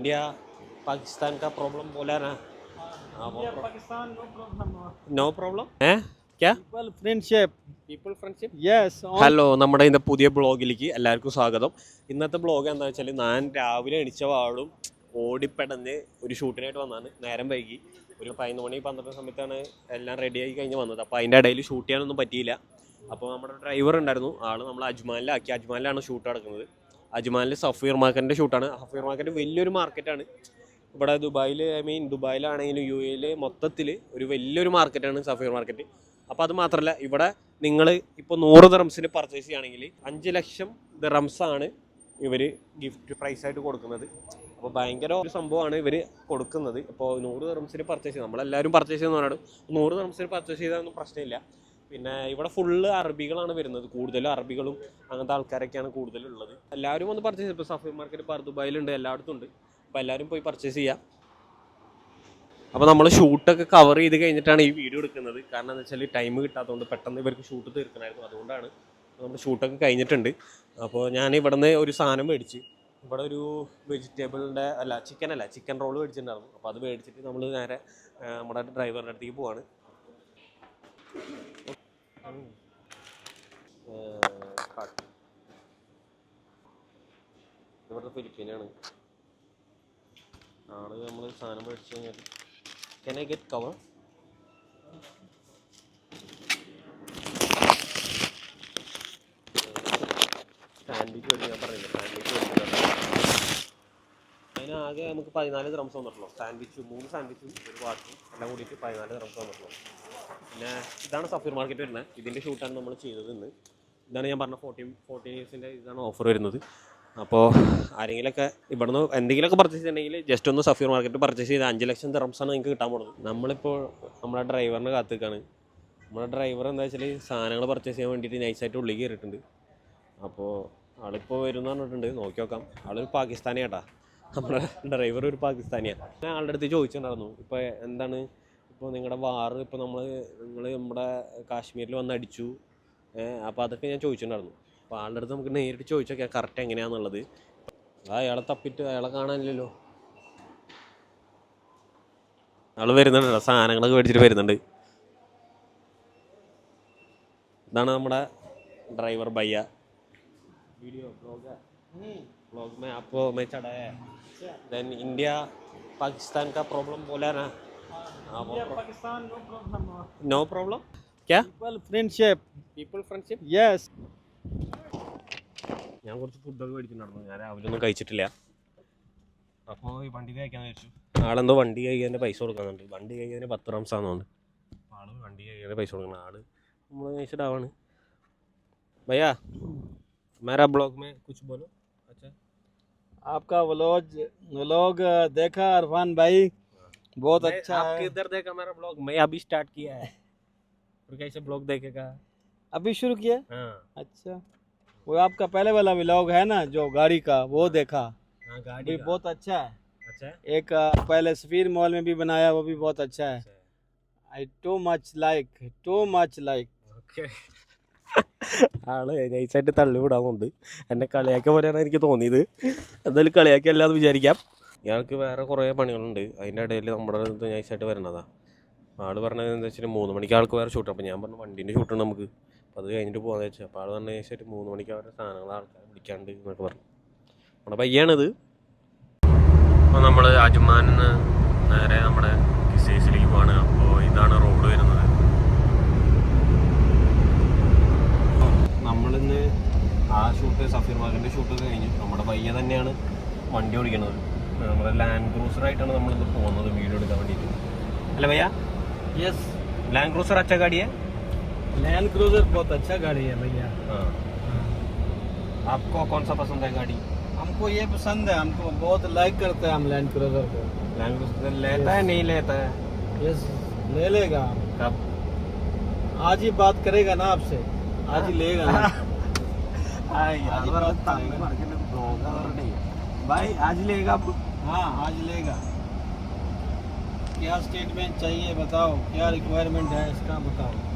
India Pakistan का problem बोला ना India, Pakistan, no problem. No problem है क्या People friendship. People friendship Yes. all- hello നമ്മുടെ ഇന്ന് പുതിയ ബ്ലോഗിലേക്ക് എല്ലാവർക്കും സ്വാഗതം ഇന്നത്തെ ബ്ലോഗ് എന്താ വെച്ചാൽ ഞാൻ രാവിലെ എണിച്ച വാടും ഓടിപ്പെടന്ന് ഒരു ഷൂട്ടിനായിട്ട് വന്നതാണ് നേരം വൈകി ഒരു പതിനൊന്ന് മണി പന്ത്രണ്ട് സമയത്താണ് എല്ലാം റെഡിയായി കഴിഞ്ഞ് വന്നത് അപ്പോൾ അതിൻ്റെ ഇടയിൽ ഷൂട്ട് ചെയ്യാനൊന്നും പറ്റിയില്ല അപ്പോൾ നമ്മുടെ ഡ്രൈവർ ഉണ്ടായിരുന്നു ആൾ നമ്മൾ അജ്മാനിലാക്കി അജ്മാനിലാണ് ഷൂട്ട് നടക്കുന്നത് അജ്മാനിൽ സഫീർ മാർക്കറ്റിന്റെ ഷൂട്ടാണ്. സഫീർ മാർക്കറ്റ് വലിയൊരു മാർക്കറ്റാണ്. ഇവിടെ ദുബായിൽ ഐ മീൻ ദുബായിലാണെങ്കിലും യു എയിൽ മൊത്തത്തിൽ ഒരു വലിയൊരു മാർക്കറ്റാണ് സഫീർ മാർക്കറ്റ്. അപ്പോൾ അത് മാത്രമല്ല ഇവിടെ നിങ്ങൾ ഇപ്പോൾ നൂറ് ദറംസിന് പർച്ചേസ് ചെയ്യുകയാണെങ്കിൽ അഞ്ച് ലക്ഷം ദറംസാണ് ഇവർ ഗിഫ്റ്റ് പ്രൈസ് ആയിട്ട് കൊടുക്കുന്നത്. അപ്പോൾ ഭയങ്കര ഒരു സംഭവമാണ് ഇവർ കൊടുക്കുന്നത്. ഇപ്പോൾ നൂറ് ദറംസിന് പർച്ചേസ് ചെയ്ത് നമ്മളെല്ലാവരും പർച്ചേസ് ചെയ്യുന്നവരാണ്. നൂറ് ദറംസിന് പർച്ചേസ് ചെയ്താലൊന്നും പ്രശ്നമില്ല. പിന്നെ ഇവിടെ ഫുള്ള് അറബികളാണ് വരുന്നത്. കൂടുതലും അറബികളും അങ്ങനത്തെ ആൾക്കാരൊക്കെയാണ് കൂടുതലുള്ളത്. എല്ലാവരും ഒന്ന് പർച്ചേസ് ചെയ്യും. ഇപ്പോൾ സഫീർ മാർക്കറ്റ് ഇപ്പോൾ ദുബായിലുണ്ട് എല്ലായിടത്തും ഉണ്ട്. അപ്പോൾ എല്ലാവരും പോയി പർച്ചേസ് ചെയ്യാം. അപ്പോൾ നമ്മൾ ഷൂട്ടൊക്കെ കവർ ചെയ്ത് കഴിഞ്ഞിട്ടാണ് ഈ വീഡിയോ എടുക്കുന്നത്. കാരണം എന്താ വെച്ചാൽ ടൈം കിട്ടാത്തതുകൊണ്ട് പെട്ടെന്ന് ഇവർക്ക് ഷൂട്ട് തീർക്കണമായിരുന്നു. അതുകൊണ്ടാണ് നമ്മൾ ഷൂട്ടൊക്കെ കഴിഞ്ഞിട്ടുണ്ട്. അപ്പോൾ ഞാൻ ഇവിടെ നിന്ന് ഒരു സാധനം മേടിച്ച് ഇവിടെ ഒരു വെജിറ്റബിളിന്റെ അല്ല ചിക്കൻ അല്ല ചിക്കൻ റോൾ മേടിച്ചിട്ടുണ്ടായിരുന്നു. അപ്പോൾ അത് മേടിച്ചിട്ട് നമ്മൾ നേരെ നമ്മുടെ ഡ്രൈവറിന്റെ അടുത്തേക്ക് പോവാണ്. ഫിലിപ്പീനാണ്. നാളെ നമ്മൾ സാധനം മേടിച്ച് കഴിഞ്ഞാൽ കെൻ ഐ ഗെറ്റ് കവർ സ്റ്റാൻഡിക്ക് വേണ്ടി ഞാൻ പറയുന്നത് സ്റ്റാൻഡിക്ക് വേണ്ടി അതിനാകെ നമുക്ക് പതിനാല് ദ്രംസ് വന്നിട്ടുള്ളൂ. സാൻഡ്വിച്ചും മൂന്ന് സാൻഡ്വിച്ചും ഒരു വാട്ടും എല്ലാം കൂടിയിട്ട് പതിനാല് ദ്രംസ് വന്നിട്ടുള്ളൂ. പിന്നെ ഇതാണ് സഫീർ മാർക്കറ്റ് വരുന്നത്. ഇതിന്റെ ഷൂട്ടാണ് നമ്മൾ ചെയ്തത് ഇന്ന്. ഇതാണ് ഞാൻ പറഞ്ഞ ഫോർട്ടീൻ ഫോർട്ടീൻ ഇയേഴ്സിന്റെ ഇതാണ് ഓഫർ വരുന്നത്. അപ്പോൾ ആരെങ്കിലൊക്കെ ഇവിടുന്ന് എന്തെങ്കിലുമൊക്കെ പർച്ചേസ് ചെയ്തിട്ടുണ്ടെങ്കിൽ ജസ്റ്റ് ഒന്ന് സഫീർ മാർക്കറ്റ് പർച്ചേസ് ചെയ്ത് അഞ്ച് ലക്ഷം ആണ് നിങ്ങൾക്ക് കിട്ടാൻ പോകുന്നത് നമ്മളിപ്പോൾ നമ്മുടെ ഡ്രൈവറിനെ കാത്തിക്കാണ് നമ്മുടെ ഡ്രൈവർ എന്താ വെച്ചാൽ സാധനങ്ങൾ പർച്ചേസ് ചെയ്യാൻ വേണ്ടിയിട്ട് നൈസായിട്ട് ഉള്ളിൽ കയറിയിട്ടുണ്ട്. അപ്പോൾ ആളിപ്പോൾ വരും എന്ന് പറഞ്ഞിട്ടുണ്ട്. നോക്കി നോക്കാം. ആളൊരു പാകിസ്ഥാനി കേട്ടാ നമ്മുടെ ഡ്രൈവർ ഒരു പാകിസ്ഥാനിയാണ് ഞാൻ ആളുടെ അടുത്ത് ചോദിച്ചിട്ടുണ്ടായിരുന്നു. ഇപ്പോൾ എന്താണ്? ഇപ്പോൾ നിങ്ങളുടെ വാറ് ഇപ്പോൾ നമ്മൾ നിങ്ങൾ നമ്മുടെ കാശ്മീരിൽ വന്ന് അടിച്ചു അപ്പോൾ അതൊക്കെ ഞാൻ ചോദിച്ചിട്ടുണ്ടായിരുന്നു. അപ്പോൾ ആളുടെ അടുത്ത് നമുക്ക് നേരിട്ട് ചോദിച്ചോക്കാം കറക്റ്റ് എങ്ങനെയാണെന്നുള്ളത് ആ അയാളെ തപ്പിട്ട് അയാളെ കാണാനില്ലല്ലോ ആള് വരുന്നുണ്ടല്ലോ സാധനങ്ങളൊക്കെ മേടിച്ചിട്ട് വരുന്നുണ്ട് ഇതാണ് നമ്മുടെ ഡ്രൈവർ ഭയ്യ वीडियो ब्लॉग है ब्लॉग में आपको मैं चढ़ाया है देन इंडिया पाकिस्तान का प्रॉब्लम बोला ना हाँ India, Pakistan, no problem. No problem क्या People friendship. People friendship Yes. ഞാൻ കുറച്ച് ഫുഡൊക്കെ മേടിച്ചിട്ടുണ്ടായിരുന്നു ഞാൻ രാവിലെ ഒന്നും കഴിച്ചിട്ടില്ല അപ്പോൾ ഈ വണ്ടി കഴിക്കാൻ വെച്ചു ആളെന്തോ വണ്ടി കഴിക്കാൻ പൈസ കൊടുക്കുന്നുണ്ട് വണ്ടി കഴിക്കാൻ പത്ത് റംസാന്ന് തോന്നുന്നു അപ്പോൾ ആള് വണ്ടി കഴിക്കാൻ പൈസ കൊടുക്കണം ആള് നമ്മൾ കഴിച്ചിട്ടാവാണ് भैया मेरा ब्लॉग में कुछ बोलो अच्छा आपका व्लॉग व्लॉग देखा अरफान भाई बहुत मैं- अच्छा आपके है इधर देखा मेरा ब्लॉग मैं अभी स्टार्ट किया है और कैसे ब्लॉग देखेगा अभी शुरू किया हाँ अच्छा वो आपका पहले वाला व्लॉग है ना जो गाड़ी का वो देखा हाँ अभी गाड़ी का। बहुत अच्छा है अच्छा है? एक अ, पहले सफीर मॉल में भी बनाया वो भी बहुत अच्छा है अच्छा है। I too much like too much like okay ആള് നൈസായിട്ട് തള്ളി വിടാറുണ്ട് എന്നെ കളിയാക്കിയ പോലെയാണ് എനിക്ക് തോന്നിയത് എന്തായാലും കളിയാക്കി അല്ലാന്ന് വിചാരിക്കാം ഇയാൾക്ക് വേറെ കുറേ പണികളുണ്ട് അതിൻ്റെ ഇടയിൽ നമ്മുടെ ഇത് നൈസായിട്ട് വരണതാ ആള് പറഞ്ഞത് എന്താ വെച്ചാൽ മൂന്ന് മണിക്ക് ആൾക്ക് വേറെ ഷൂട്ട് അപ്പോൾ ഞാൻ പറഞ്ഞു വണ്ടീൻ്റെ ഷൂട്ടാണ് നമുക്ക് അപ്പോൾ അത് കഴിഞ്ഞിട്ട് പോകാന്ന് വെച്ചാൽ അപ്പോൾ ആൾ പറഞ്ഞ ശരി മൂന്ന് മണിക്ക് അവരുടെ സാധനങ്ങൾ ആൾക്കാർ വിളിക്കാണ്ട് എന്നൊക്കെ പറഞ്ഞു. നമ്മുടെ പയ്യാണിത്. അപ്പോൾ നമ്മൾ അജ്മാനിൽ നേരെ നമ്മുടെ കിസേസിലേക്ക് പോവാണ്. അപ്പോൾ ഇതാണ് റോഡ് വരുന്നത്. നമ്മളിന്ന് ആ ഷൂട്ട് സഫീർ മാഗിന്റെ ഷൂട്ട് കഴിഞ്ഞു. നമ്മുടെ പയ്യ തന്നെയാണ് വണ്ടി ഓടിക്കുന്നത് നമ്മുടെ ലാൻഡ് ക്രൂസറായിട്ടാണ് നമ്മളിന്ന് പോകുന്നത്. വീഡിയോ എടുക്കാൻ വേണ്ടിയിട്ട്. അല്ല പയ്യ? യെസ് ലാൻഡ് ക്രൂസർ അച്ചക്കാടിയേ? लैंड क्रूजर बहुत अच्छा गाड़ी है भैया। आपको कौन सा पसंद है गाड़ी? हमको ये पसंद है हमको बहुत लाइक करते हैं हम लैंड क्रूजर को। लैंड क्रूसर लेता है नहीं लेता है? यस ले लेगा। कब? आज ही बात करेगा ना आपसे। आज ही लेगा ना। भाई आज लेगा हाँ आज लेगा। क्या स्टेटमेंट चाहिए बताओ? क्या रिक्वायरमेंट है इसका? बताओ।